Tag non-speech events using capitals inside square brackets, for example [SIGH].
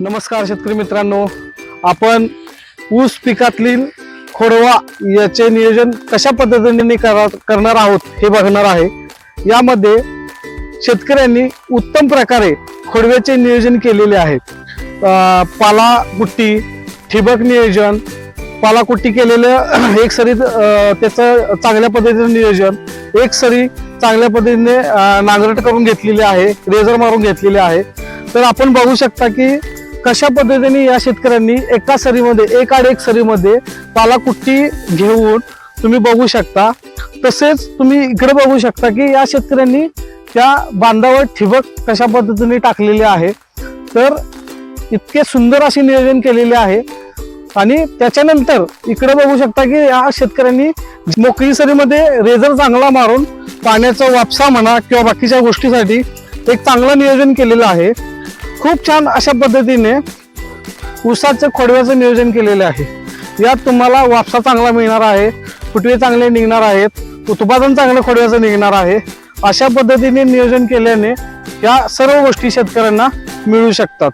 नमस्कार शेतकरी मित्रांनो. आपण ऊस पिकातील खोडवा याचे नियोजन कशा पद्धतीने करा- करणार आहोत हे बघणार आहे. यामध्ये शेतकऱ्यांनी उत्तम प्रकारे खोडव्याचे नियोजन केलेले आहे. पालाकुट्टी ठिबक नियोजन पालाकुट्टी केलेलं [CLEARS THROAT] एक सरी त्याचं चांगल्या पद्धतीचं नियोजन एक सरी चांगल्या पद्धतीने नांगरट करून घेतलेली आहे रेझर मारून घेतलेले आहे. तर आपण बघू शकता की कशा पद्धतीने या शेतकऱ्यांनी एका सरीमध्ये एक आड एक सरीमध्ये पालाकुट्टी घेऊन तुम्ही बघू शकता. तसेच तुम्ही इकडे बघू शकता की या शेतकऱ्यांनी त्या बांधावर ठिबक कशा पद्धतीने टाकलेले आहे. तर इतके सुंदर असे नियोजन केलेले आहे. आणि त्याच्यानंतर इकडे बघू शकता की या शेतकऱ्यांनी मोकळी सरीमध्ये रेझर चांगला मारून पाण्याचा वापसा म्हणा किंवा बाकीच्या गोष्टीसाठी एक चांगलं नियोजन केलेलं आहे. खूप छान अशा पद्धतीने ऊसाचं खोडव्याचं नियोजन केलेलं आहे. यात तुम्हाला वापसा चांगला मिळणार आहे फुटवे चांगले निघणार आहेत उत्पादन चांगलं खोडव्याचं निघणार आहे. अशा पद्धतीने नियोजन केल्याने या सर्व गोष्टी शेतकऱ्यांना मिळू शकतात.